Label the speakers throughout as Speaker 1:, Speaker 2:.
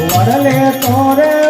Speaker 1: વડલે તોરે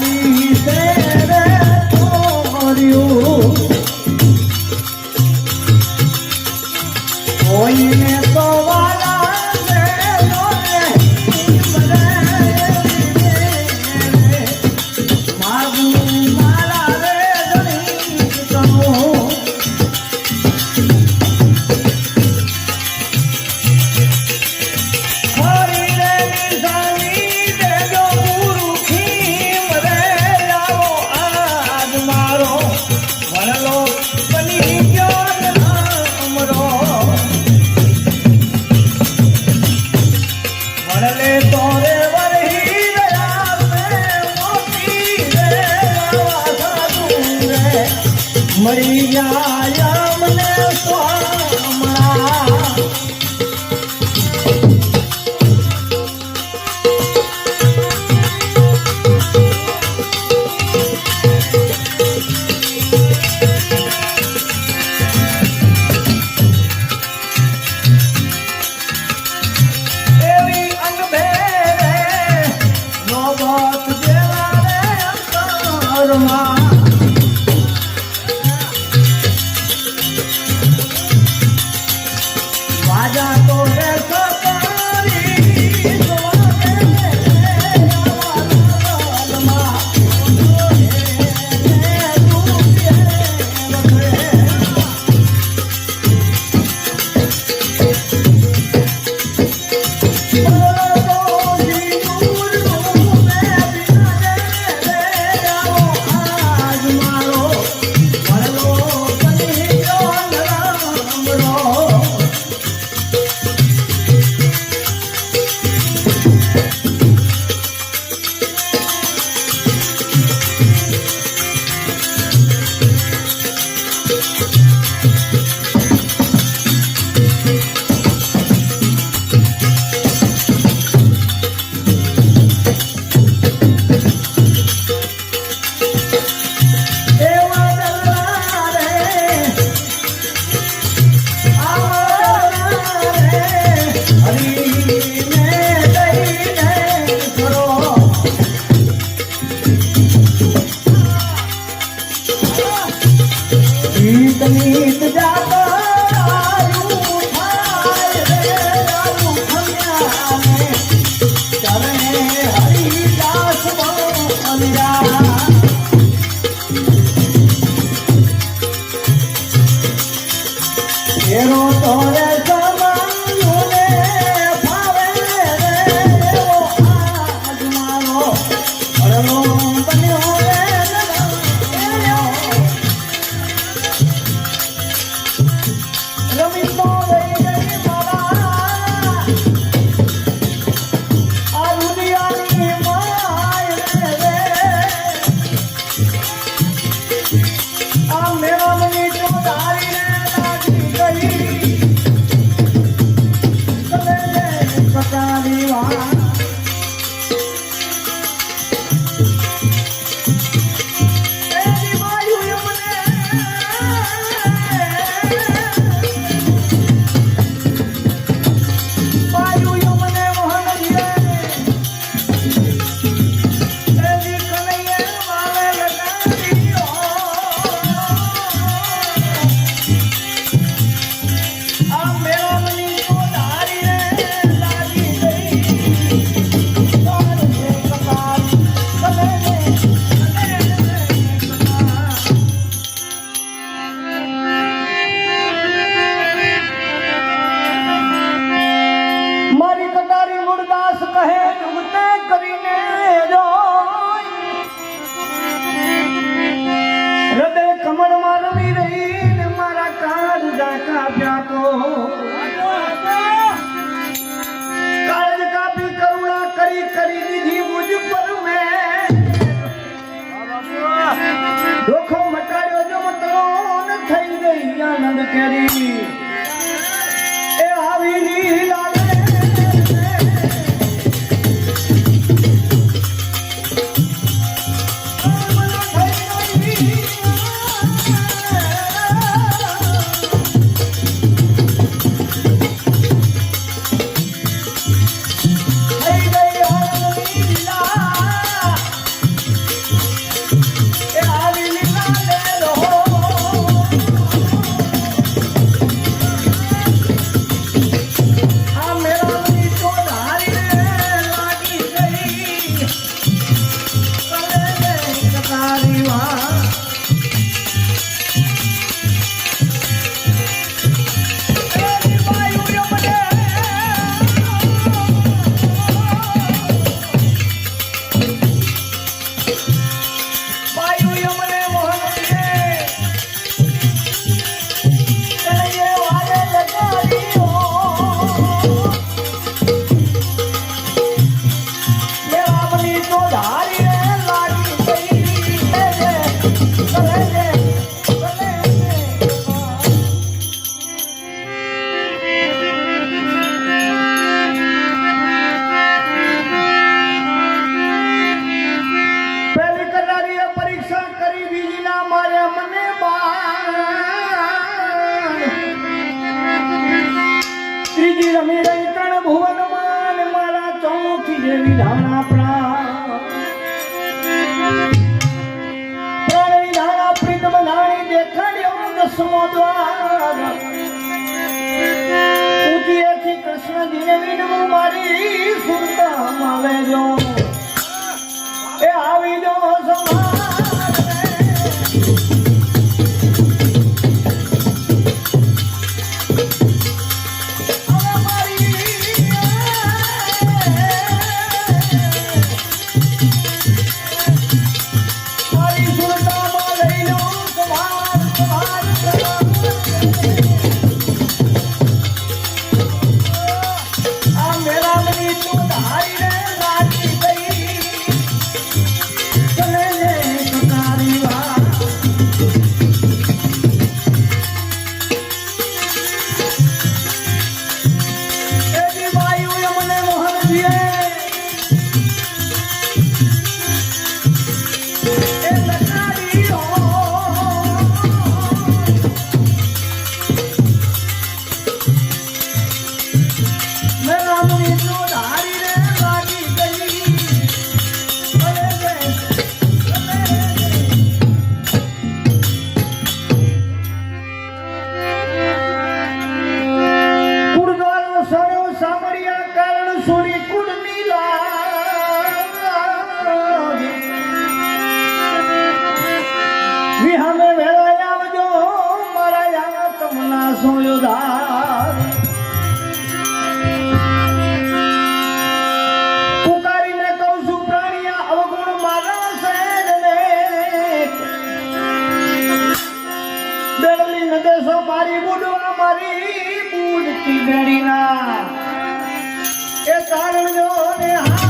Speaker 1: Bali. કેરી. એ આવી લીલા મારી બુડો મારી બુડતી બેડીના એ સારણ્યો ને હા.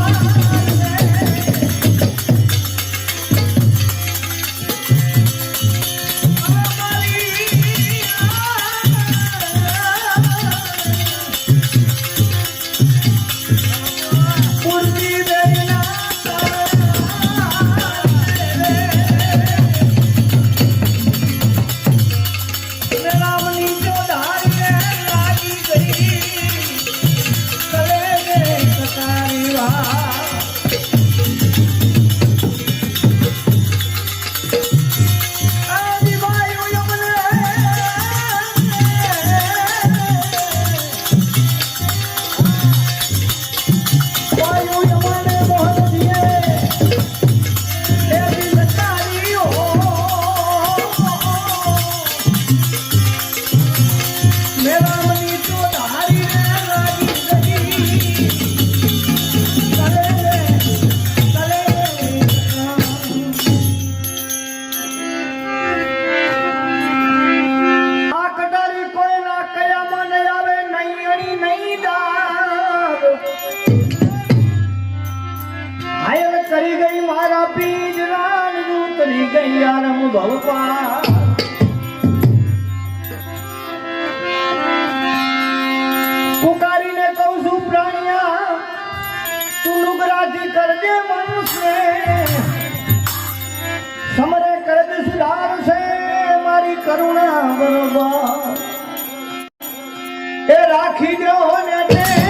Speaker 1: કરજે મનુષ્ય સમરે કરજે સુધાર છે મારી કરુણા બરોબર એ રાખી દો ને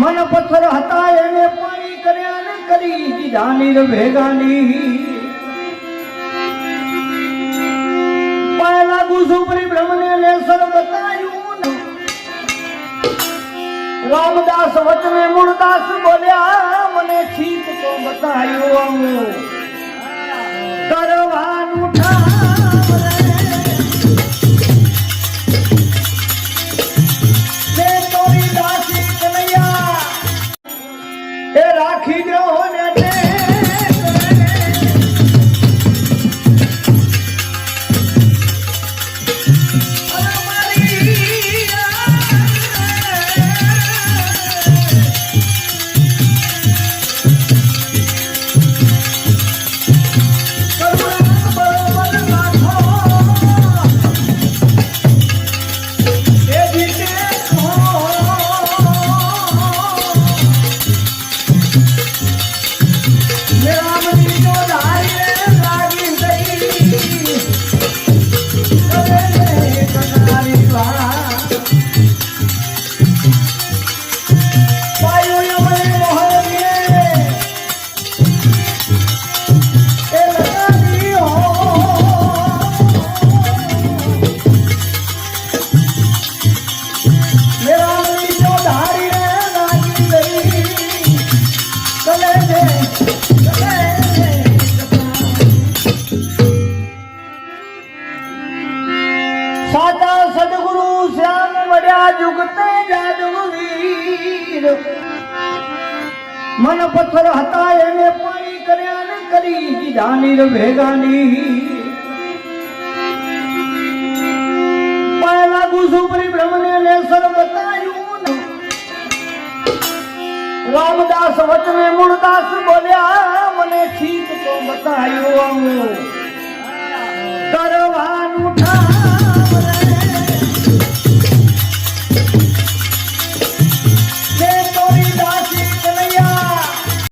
Speaker 1: મન પથ્થર હતા એને પાણી કર્યા ને કરી દીધા નીર ભેગાની. પાય લાગુ છું પરિભ્રમને બતાયું રામદાસ વચને મૂળદાસ બોલ્યા, મને છીપ તો બતાયું કરવાનું ઠા મન પથ્થર હતા એને પાણી કર્યા ને કરી દીધા નીર ભેગાની. પહેલા લાગુ સુપરી બ્રહ્મને નેસર બતાયું રામદાસ વચને મૂળદાસ બોલ્યા, મને છીક તો બતાયું કરવા